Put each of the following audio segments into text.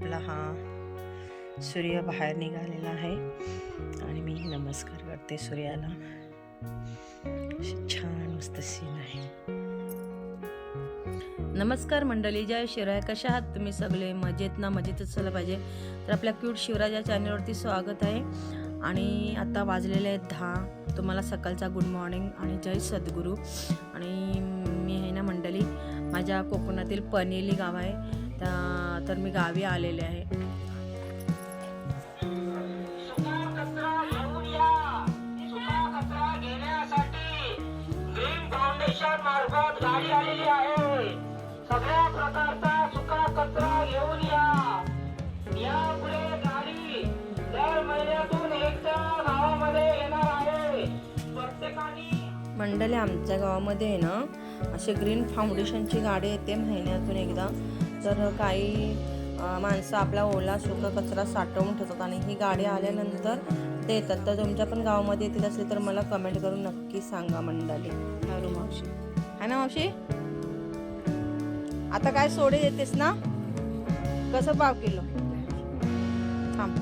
आपला हा सूर्य बाहेर निघालेला आहे. आणि मी नमस्कार करते सूर्याला. छान मस्त सीन आहे. नमस्कार मंडळी जय शिवराय. कशा आहात तुम्ही सगळे? मजेत ना? मजेतच झालं पाहिजे. तर आपल्या क्यूट शिवराज या चॅनलवरती स्वागत आहे. आणि आता वाजलेले आहेत दहा. तुम्हाला सकाळचा गुड मॉर्निंग आणि जय सद्गुरू. आणि मी आहे ना मंडळी माझ्या कोकणातील पनेली गाव आहे. त्या तर मी गावी आलेले आहे. सुका गाडी आलेली आहे सगळ्या प्रकारचा सुका कचरा घेऊन या यापुढे गाडी दर महिन्यातून एकदा गावामध्ये येणार आहे प्रत्येकाने मंडळी आमच्या गावामध्ये आहे ना असे ग्रीन फाउंडेशनची गाडी येते महिन्यातून एकदा. तर काही माणसं आपला ओला सुका कचरा साठवून ठेवतात आणि ही गाडी आल्यानंतर ते येतात तर तुमच्या पण गावामध्ये येतील असले तर मला कमेंट करून नक्की सांगा मंडळी. हॅलो मावशी. आहे ना मावशी? आता काय सोडे देतेस ना? कसं पाव किलो? थांब.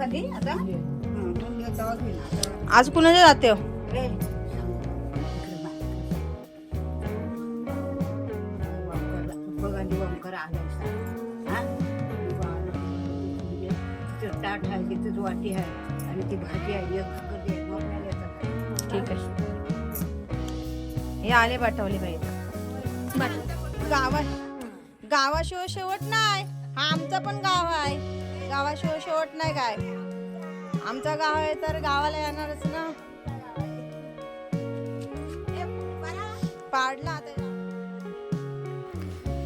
कधी? आता. आज कुणाच्या जाते हो? तिथंच वाटी आहे आणि ती भाजी आहे एक भाकर दे, मग नाही येतं. ठीक आहे. हे आले पाठवले पाहिजे गावा गावाशिवाय शेवट नाही. हा आमचा पण गाव आहे. गावाशिवाय शेवट नाही काय. आमचा गाव आहे तर गावाला येणारच ना. पाडला आता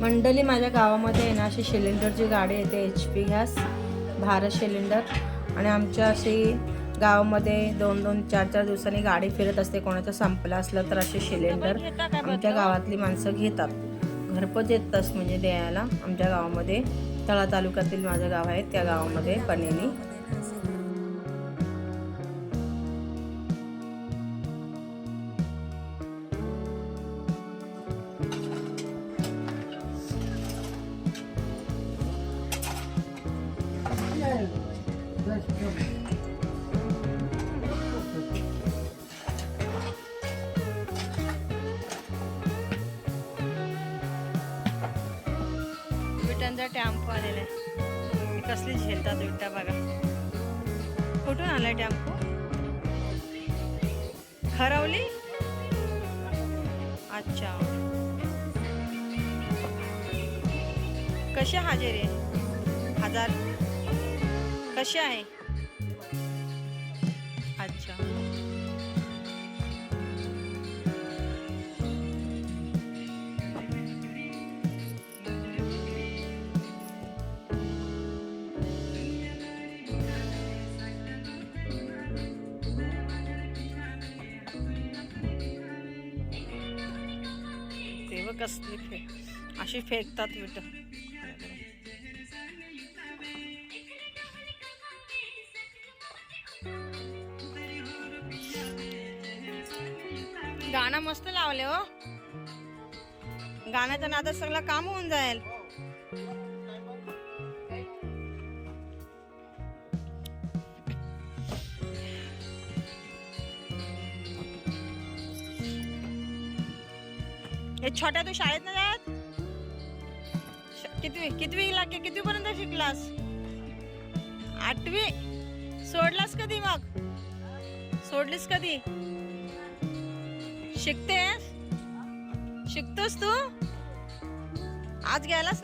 मंडळी माझ्या गावामध्ये आहे ना अशी सिलेंडरची गाडी येते H P gas Bharat cylinder. आणि आमच्या अशी गावामध्ये दोन दोन चार चार दिवसांनी गाडी फिरत असते. कोणाचं संपलं असलं तर असे सिलेंडर आमच्या गावातली माणसं घेतात. घरपोच येतच म्हणजे द्यायला आमच्या गावामध्ये तळा तालुक्यातील माझं गाव आहे त्या गावामध्ये पनेनी विटांचा टॅम्पो आलेला आहे. कसली झेलतात विटा बघा. कुठून आलाय टॅम्पो? हरवली? अच्छा. कशी हजेरी हजार? कशी आहे? अच्छा. तेव्हा कसली फे अशी फेकतात विट गाणं मस्त लावले हो. गाण्याच्या नादात सगळं काम होऊन जाईल. हे छोट्या तू शाळेत ना जात? श- कितवी कितवी लागते कितवी पर्यंत शिकलास? आठवी? सोडलास कधी मग? सोडलीस कधी? शिकतेस? शिकतोस तू? आज गेलास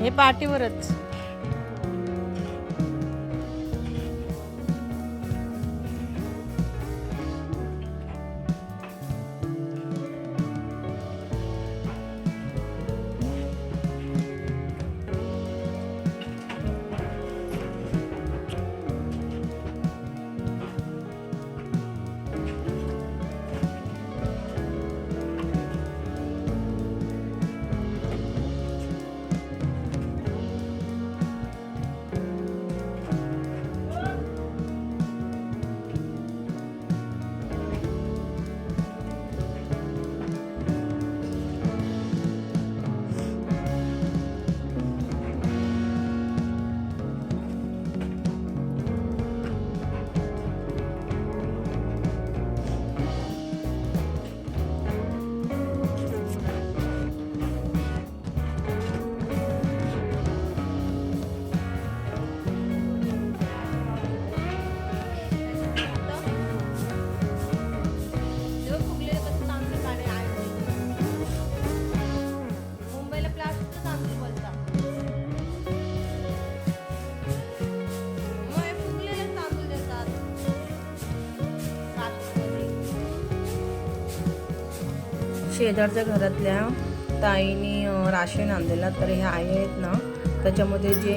हे पार्टीवरच. शेजारच्या घरातल्या ताईने राशन आणलेला तर हे आहे आहेत ना. त्याच्यामध्ये जे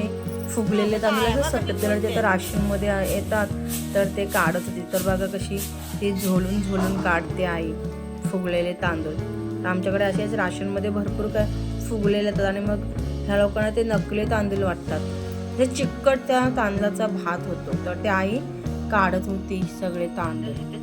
फुगलेले तांदूळ सफेद कलरचे जे तर राशनमध्ये येतात. तर ते काढत होती. तर बघा कशी ती झोलून झोलून काढते आई फुगलेले तांदूळ. तर आमच्याकडे असेच राशनमध्ये भरपूर काय फुगलेले येतात आणि मग ह्या लोकांना ते नकली तांदूळ वाटतात. ते चिकट त्या तांदळाचा भात होतो. तर ते आई काढत होती सगळे तांदूळ.